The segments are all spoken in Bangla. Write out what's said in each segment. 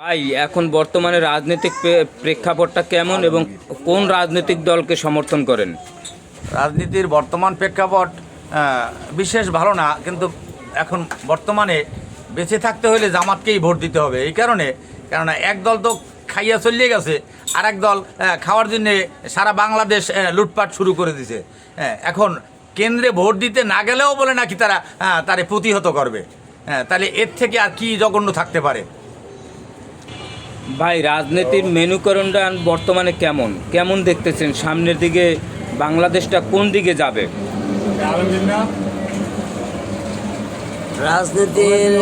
ভাই, এখন বর্তমানে রাজনৈতিক প্রেক্ষাপটটা কেমন এবং কোন রাজনৈতিক দলকে সমর্থন করেন? রাজনীতির বর্তমান প্রেক্ষাপট বিশেষ ভালো না, কিন্তু এখন বর্তমানে বেঁচে থাকতে হলে জামাতকেই ভোট দিতে হবে। এই কারণে, কেননা এক দল তো খাইয়া চলিয়ে গেছে আর এক দল খাওয়ার জন্যে সারা বাংলাদেশ লুটপাট শুরু করে দিছে। হ্যাঁ এখন কেন্দ্রে ভোট দিতে না গেলেও বলে নাকি তারা তারে প্রতিহত করবে। হ্যাঁ তাহলে এর থেকে আর কি জঘন্য থাকতে পারে? ভাই, রাজনীতির মেনুকরণটা বর্তমানে কেমন? কেমন দেখতেছেন? সামনের দিকে বাংলাদেশটা কোন দিকে যাবে? রাজনীতির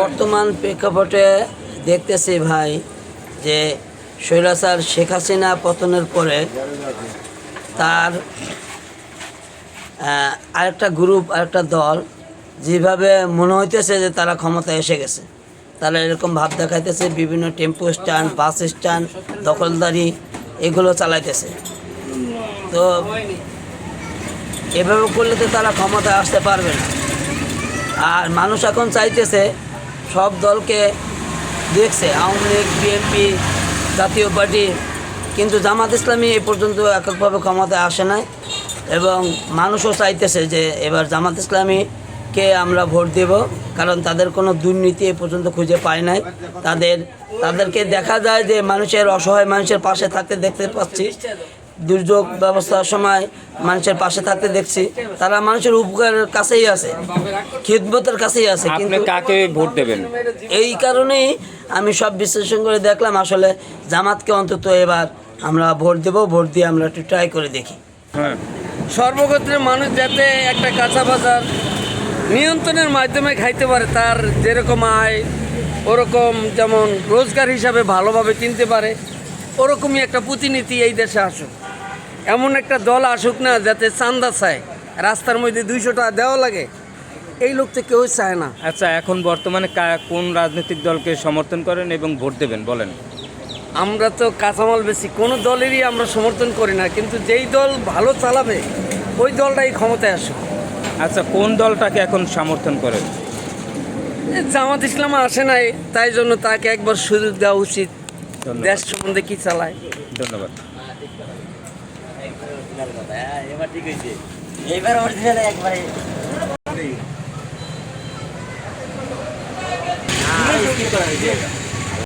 বর্তমান প্রেক্ষাপটে দেখতেছি ভাই, যে শৈলাচার শেখ হাসিনা পতনের পরে তার আরেকটা গ্রুপ আরেকটা দল, যেভাবে মনে হইতেছে যে তারা ক্ষমতায় এসে গেছে। তারা এরকম ভাব দেখাইতেছে, বিভিন্ন টেম্পো স্ট্যান্ড, বাস স্ট্যান্ড, দখলদারি, এগুলো চালাইতেছে। তো এভাবে করলে তো তারা ক্ষমতায় আসতে পারবে না। আর মানুষ এখন চাইতেছে, সব দলকে দেখছে, আওয়ামী লীগ, বিএনপি, জাতীয় পার্টি, কিন্তু জামাত ইসলামী এ পর্যন্ত এককভাবে ক্ষমতায় আসে নাই। এবং মানুষও চাইতেছে যে এবার জামাত ইসলামীকে আমরা ভোট দেব কারণ তাদের কোনো দুর্নীতি এ পর্যন্ত খুঁজে পায় নাই। তাদের তাদেরকে দেখা যায় যে মানুষের অসহায় মানুষের পাশে থাকতে দেখতে পাচ্ছি। দুর্যোগ ব্যবস্থার সময় মানুষের পাশে থাকতে দেখছি। তারা মানুষের উপকারের কাছেই আছে খিদমতের কাছেই আছে কিন্তু কাকে ভোট দেবেন? এই কারণেই আমি সব বিশ্লেষণ করে দেখলাম আসলে জামাতকে অন্তত এবার আমরা ভোট দেব ভোট দিয়ে আমরা একটু ট্রাই করে দেখি। হ্যাঁ। সর্বক্ষেত্রে মানুষ যাতে একটা কাঁচা বাজার নিয়ন্ত্রণের মাধ্যমে খাইতে পারে তার যেরকম আয় ওরকম যেমন রোজগার হিসাবে ভালোভাবে কিনতে পারে ওরকমই একটা প্রতিনিধি এই দেশে আসুক। এমন একটা দল আসুক না যাতে চান্দা চায় রাস্তার মধ্যে দুইশো টাকা দেওয়া লাগে এই লোক তো কেউ চায় না। আচ্ছা এখন বর্তমানে কোন রাজনৈতিক দলকে সমর্থন করেন এবং ভোট দেবেন বলেন? আমরা তো কাঁচামাল বেশি কোনো দলেরই আমরা সমর্থন করি না কিন্তু যেই দল ভালো চালাবে ওই দলটাই ক্ষমতায় আসুক। আচ্ছা কোন দলটাকে এখন সমর্থন করেন জামাত ইসলাম আসে নাই তাই জন্য তাকে একবার সুযোগ দেওয়া উচিত। দেশ সম্বন্ধে কি চালায়? ধন্যবাদ।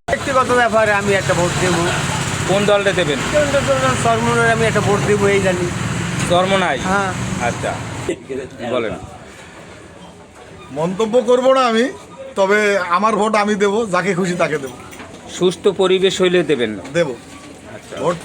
ব্যক্তিগত ব্যাপারে আমি একটা ভোট দেবো। কোন দলটা দেবেন? সরমনের আমি একটা ভোট দেবো এই জানি। ধর্ম নাই? হ্যাঁ। আচ্ছা। বলেন। মন্তব্য করব না আমি তবে আমার ভোট আমি দেব যাকে খুশি তাকে দেব। সুস্থ পরিবেশ হইলে দেবেন দেব। ভোট